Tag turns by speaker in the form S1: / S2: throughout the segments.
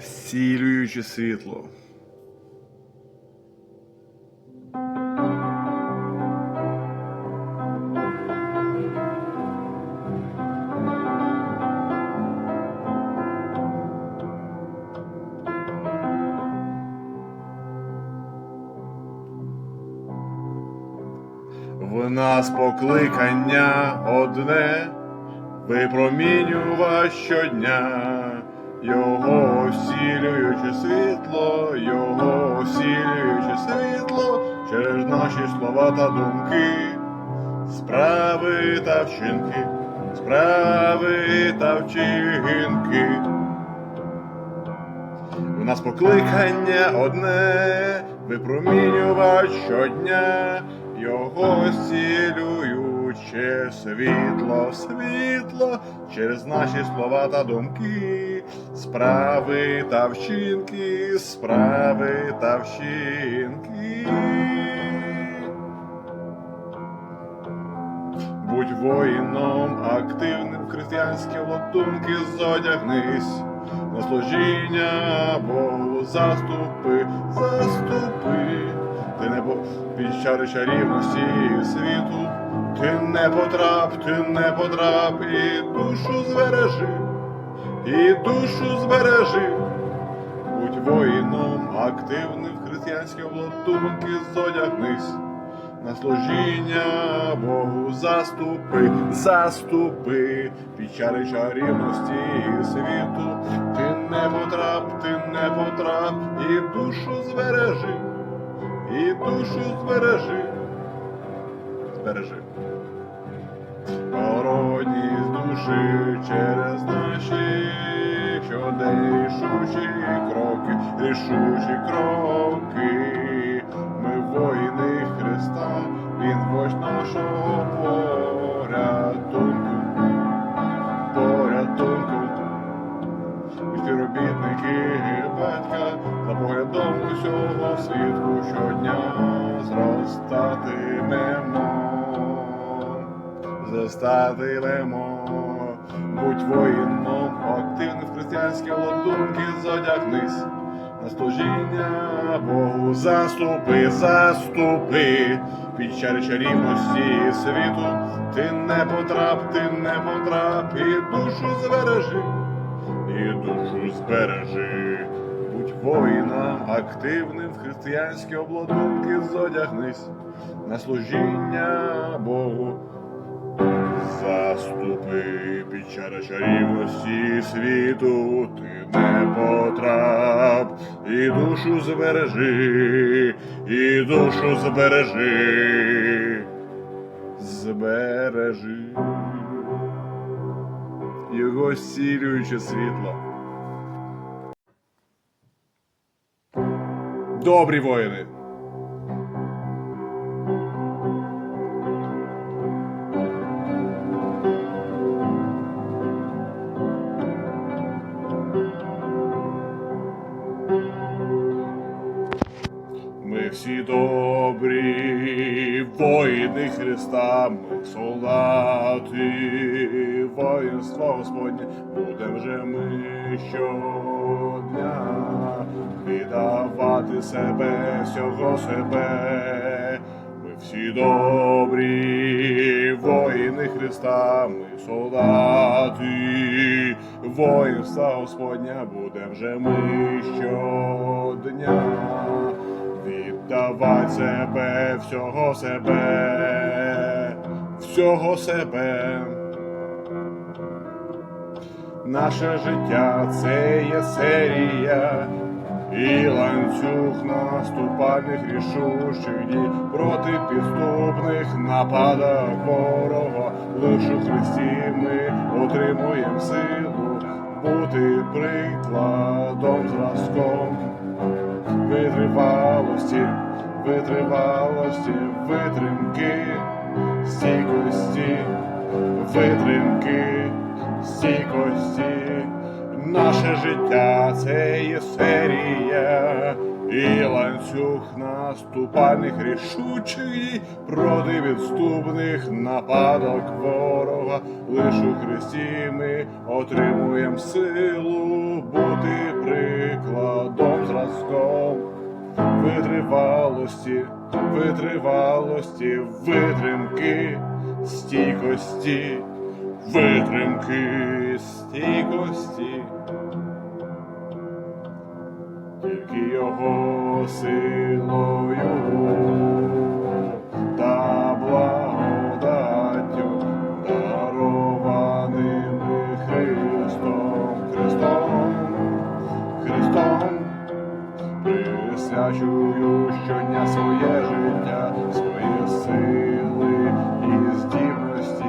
S1: зцілюючи світло. В нас покликання одне, випромінювати щодня, його осілюючи світло, його осілюючи світло через наші слова та думки, справи та вчинки, справи та вчинки. У нас покликання одне, випромінювати щодня, його зцілююче світло, світло через наші слова та думки, справи та вчинки, справи та вчинки. Будь воїном активним християнські латунки зодягнись. На служіння Богу заступи, заступи, ти не по під чари чарівності світу, ти не потрап, ти не потрап, і душу збережи, і душу збережи. Будь воїном активним в християнські облатунки зодягнись. На служіння Богу заступи, заступи, під чари чарівності світу, ти не потрап, ти не потрап, і душу збережи, і душу збережи, збережи. Породність душі через наші щоденні рішучі кроки, рішучі кроки. Ми воїни Христа, Він вождь нашого порятунку, порятунку. Співробітники батька за поглядом усього світу щодня зростатимемо, зростатимемо. Будь воїном, активний в християнські ладунки зодягнись. На служіння Богу заступи, заступи, під чари чарівності світу, ти не потрап, ти не потрап, і душу збережи, і душу збережи, будь воїном активним в християнські обладунки зодягнись, на служіння Богу. Заступи під чари чарівності світу, ти не потрап, і душу збережи, і душу збережи, збережи його зцілююче світло. Добрі воїни! Христа, ми солдати, воїнства Господнє, будем же ми щодня віддавати себе, всього себе. Ми всі добрі воїни Христа, ми солдати, воїнства Господня, будем же ми щодня віддавать себе, всього себе, всього себе. Наше життя це є серія, і ланцюг наступальних рішучих дій проти підступних нападок ворога. Лише у Христі ми отримуємо силу бути прикладом зразком витривалості, витривалості, витримки, стійкості, витримки, стійкості. Наше життя це є серія, і ланцюг наступальних рішучих дій проти відступних нападок ворога. Лиш у Христі ми отримуємо силу бути при витривалості, витривалості, витримки, стійкості, витримки, стійкості. Тільки його силою Присвячую щодня своє життя, свої сили і здібності,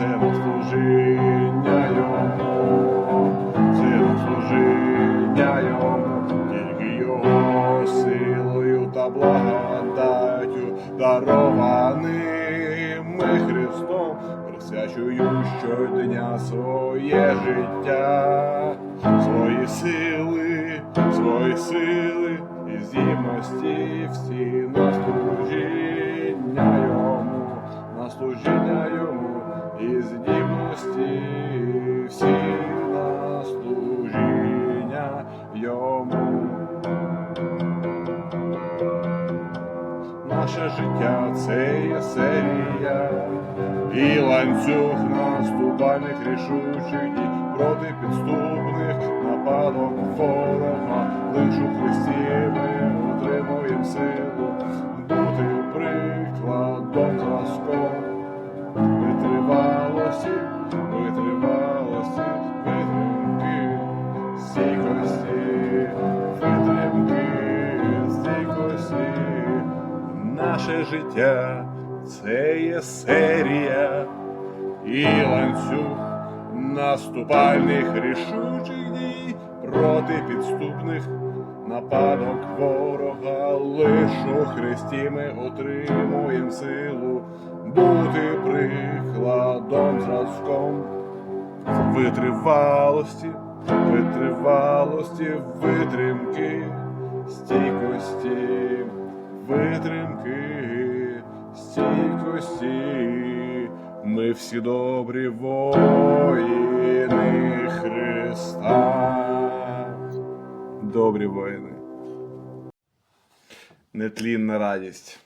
S1: на служіння йому, все служіння йому, тільки його силою та благодаттю дарованими Христом, присвячую щодня своє життя, наступальних проти підступних нападок ворога. Лиш у Христі ми отримуємо силу, бути прикладом зразком витривалості, витривалості, витримки, стійкості, витримки, стійкості. Наше життя це є серія і ланцюг наступальних рішучих дій проти підступних нападок ворога. Лиш у Христі ми отримуємо силу бути прикладом зразком витривалості, витривалості, витримки, стійкості, витримки, стійкості. Ми всі добрі воїни Христа. Добрі воїни. Нетлінна радість.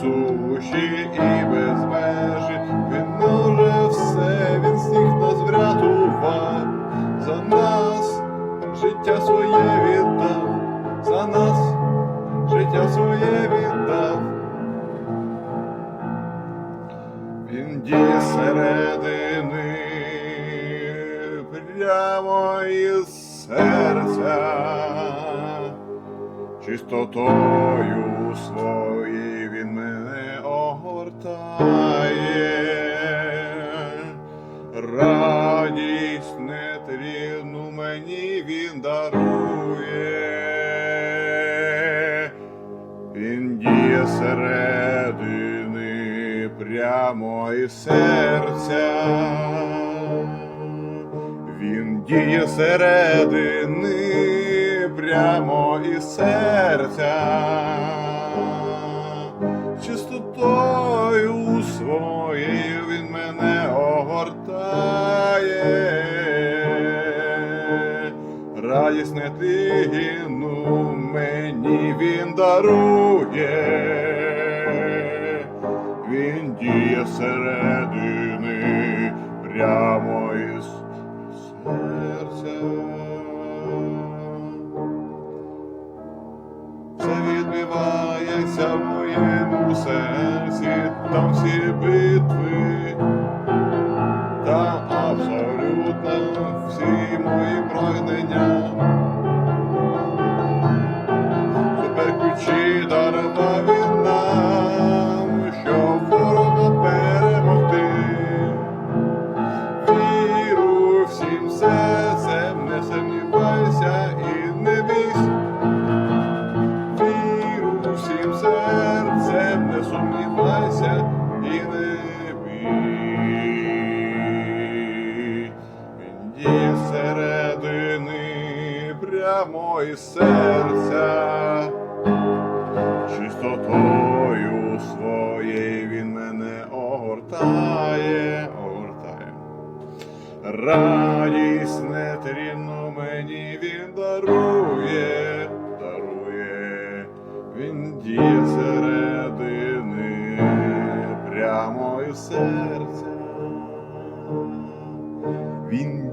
S1: Суші і без межі, Він може все, Він всіх нас врятував, за нас життя своє віддав, за нас життя своє віддав. Він діє середини прямо із серця, чистотою своєю прямо серця. Він діє середини прямо із серця. Чистотою своєю він мене огортає радість не тину мені він дарує, середини прямо із серця. Це відбивається в моєму серці, там всі битви, там абсолютно всі мої прагнення.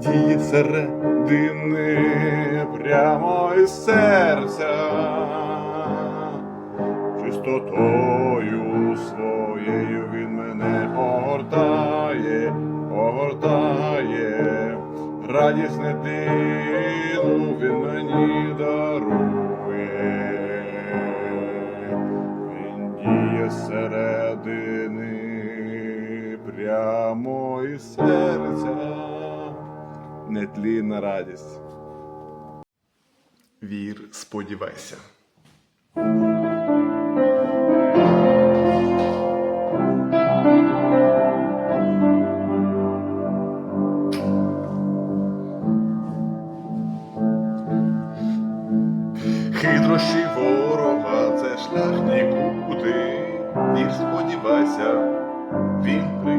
S1: тієї середини прямо із серця, чистотою своєю він мене огортає, огортає, радісне дину він мені дарує, він діє середини прямо із серця нетлінна радість. Вір, сподівайся. Хитрощі ворога це шлях нікуди, Вір, сподівайся, він прийде.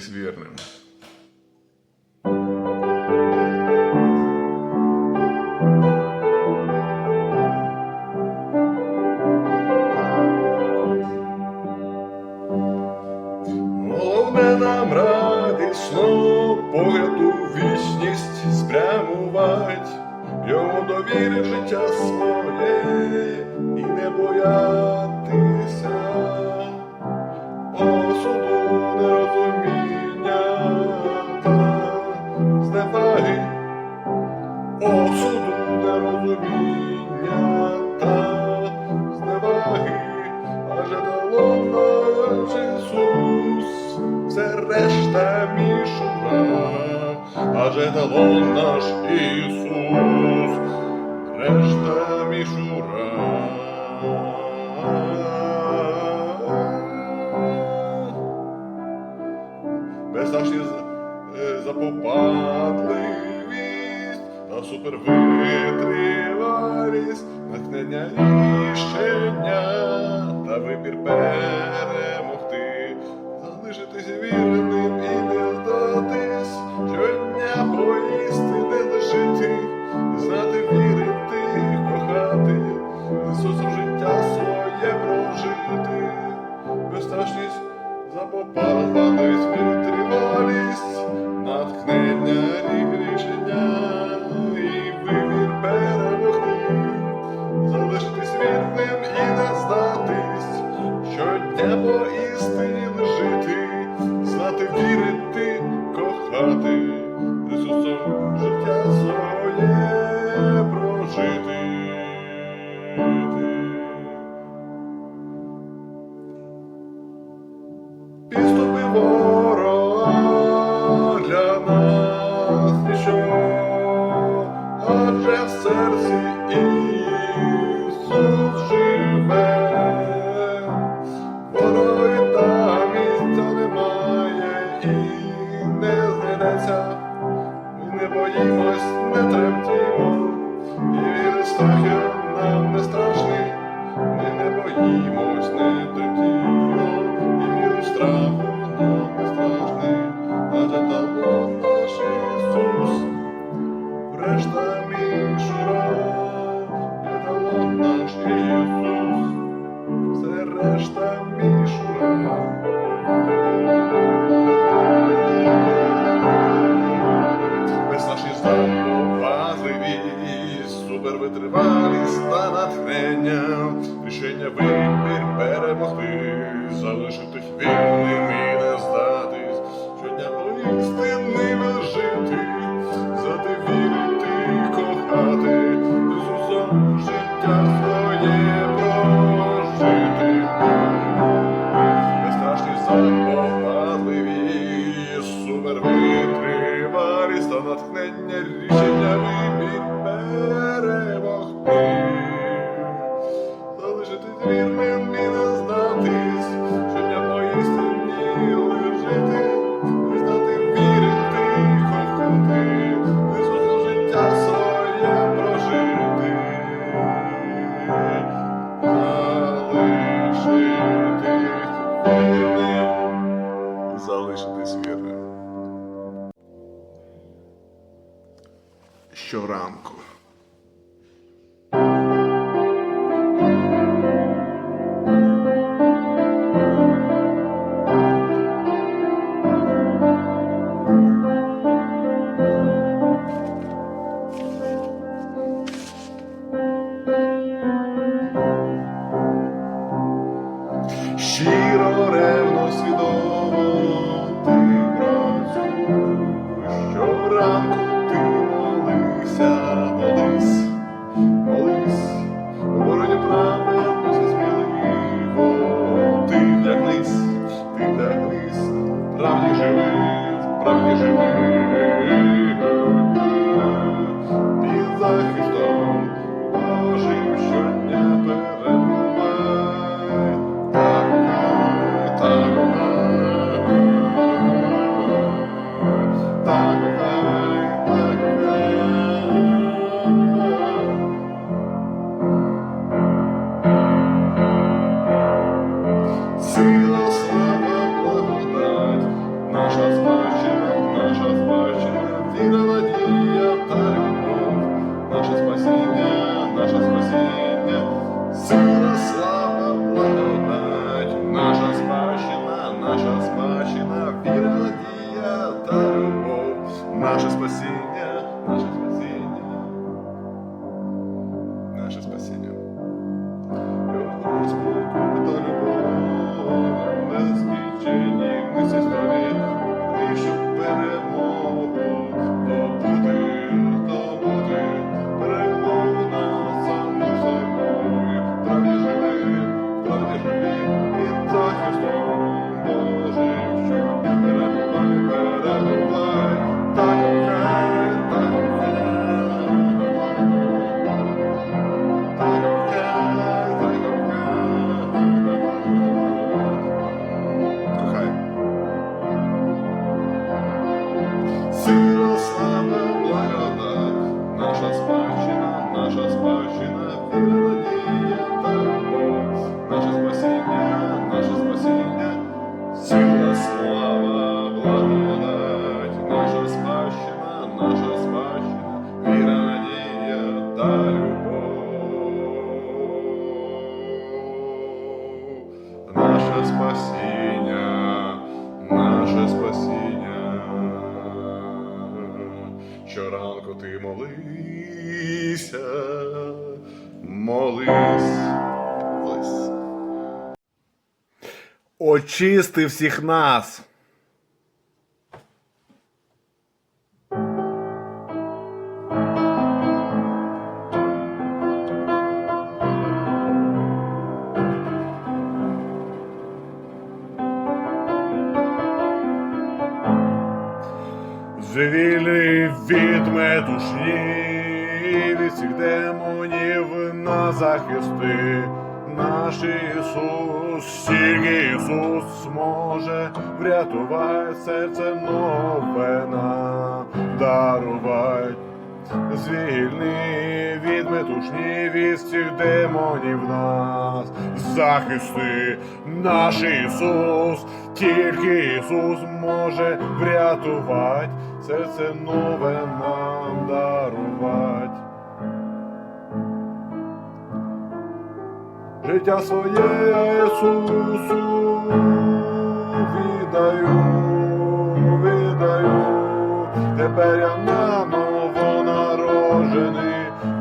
S1: залишитись вірним. Головне нам радісно погляд у вічність спрямувать, йому довіри життя своє і не бояти. Пересашні е, запопадливість та супер витривалість, натхнення рішення та вибір перед. But та мій наш Ісус, все решта мій широк. Без наші здобувазливі, супервитривалість та натхнення, рішення вибір перемогти, залишити вільним. Очисти всіх нас. Звільни від метушні, від всіх демонів на захисти. Наш Ісус, тільки Ісус може врятувати серце нове нам дарувать. Звільни від метушні від всіх демонів нас, захисти наш Ісус, тільки Ісус може врятувати, серце нове нам дарувати. Життя своє Ісусу віддаю, віддаю, тепер я наново народжений,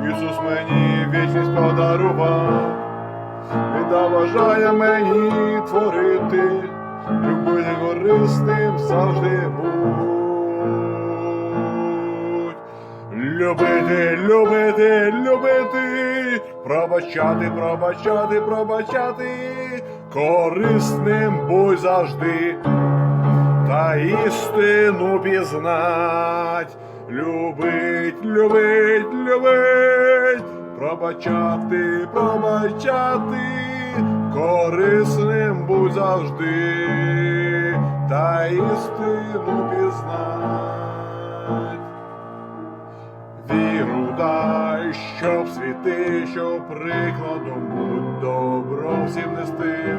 S1: Ісус мені вічність подарував, віддав бажання мені творити, любити корисним завжди будь. Любити, любити, любити, пробачати, пробачати, пробачати, корисним будь завжди, та істину пізнать, любить, любить, любить, пробачати, пробачати, корисним будь завжди, та істину пізнать. Віру дай, щоб світи, щоб прикладом будь добро всім нести.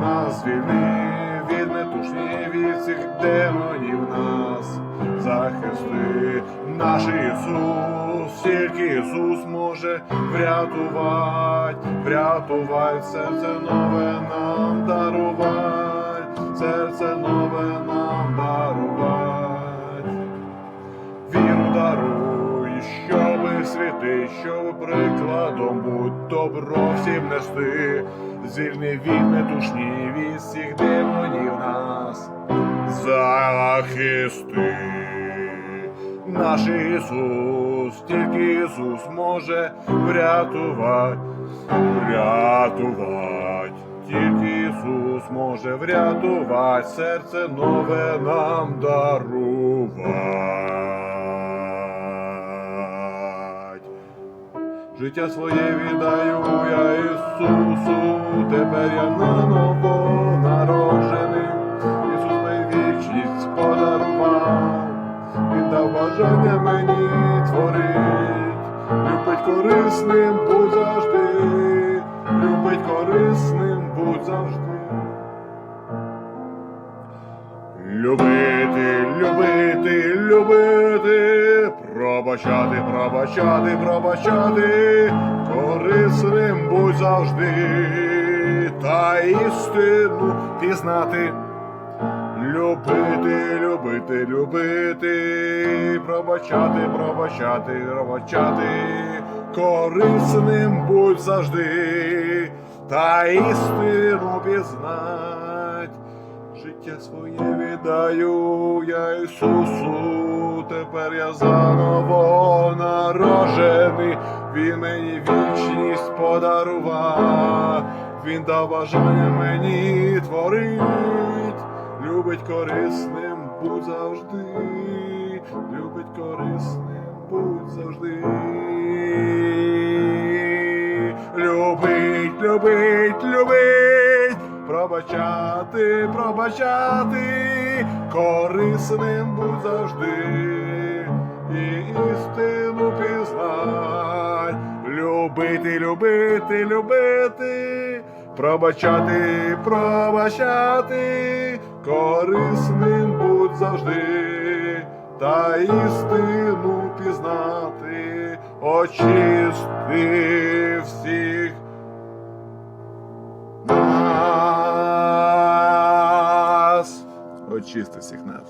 S1: Нас звільни від метушні, від всіх демонів нас захисти. Наш Ісус, тільки Ісус може врятувати, врятувати серце нове нам дарувати, серце нове нам дарувати віру даруй, щоби світи, щоб прикладом будь добро всім нести, звільни від метушні від всіх демонів нас, захисти. Наш Ісус, тільки Ісус може врятувати, врятувати. Тільки Ісус може врятувати, серце нове нам дарувати. Життя своє віддаю я Ісусу, тепер я наново народжений. Ісус мені вічність подарував, Він дав бажання мені творить, любить корисним будь завжди, любить корисним будь завжди. Любити, любити, любити, пробачати, пробачати, пробачати, корисним будь завжди, та істину пізнати. Любити, любити, любити, пробачати, пробачати, пробачати, корисним будь завжди, та істину пізнать. Життя своє віддаю я Ісусу, тепер я заново народжений, Він мені вічність подарував, Він дав бажання мені творить, любить корисним будь завжди, любить корисним будь завжди. Любить, любить, любить, пробачати, пробачати, корисним будь завжди, і істину пізнай, любити, любити, любити, пробачати, пробачати, корисним будь завжди, та істину пізнати, очисти всіх. нас. Очисти сигнал.